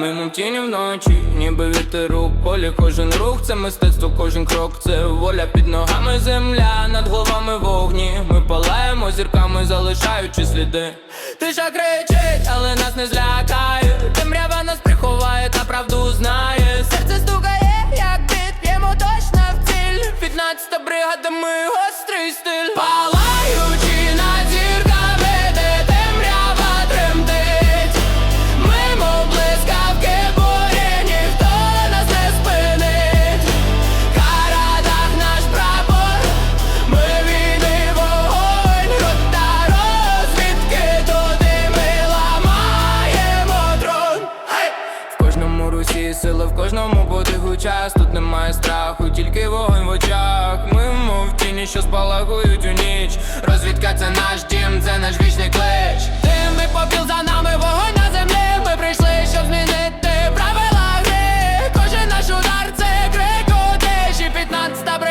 Мимо тіні вночі, ніби вітер у полі Кожен рух це мистецтво, кожен крок це воля під ногами земля, над головами вогні. Ми палаємо зірками, залишаючи сліди. Тиша кричить, але нас не злякає. Темрява нас приховає та правду знає. Серце стукає, як бит, п'ємо точно в ціль. 15 бригада, ми гострий стиль. Палаючи і сила в кожному подиху час Тут немає страху, тільки вогонь в очах. Ми мов тіні, що спалахують у ніч. Розвідка це наш дім, це наш вічний клич. Дим і попіл за нами, вогонь на землі. Ми прийшли, щоб змінити правила гри. Кожен наш удар це крик у тиші 15 бригада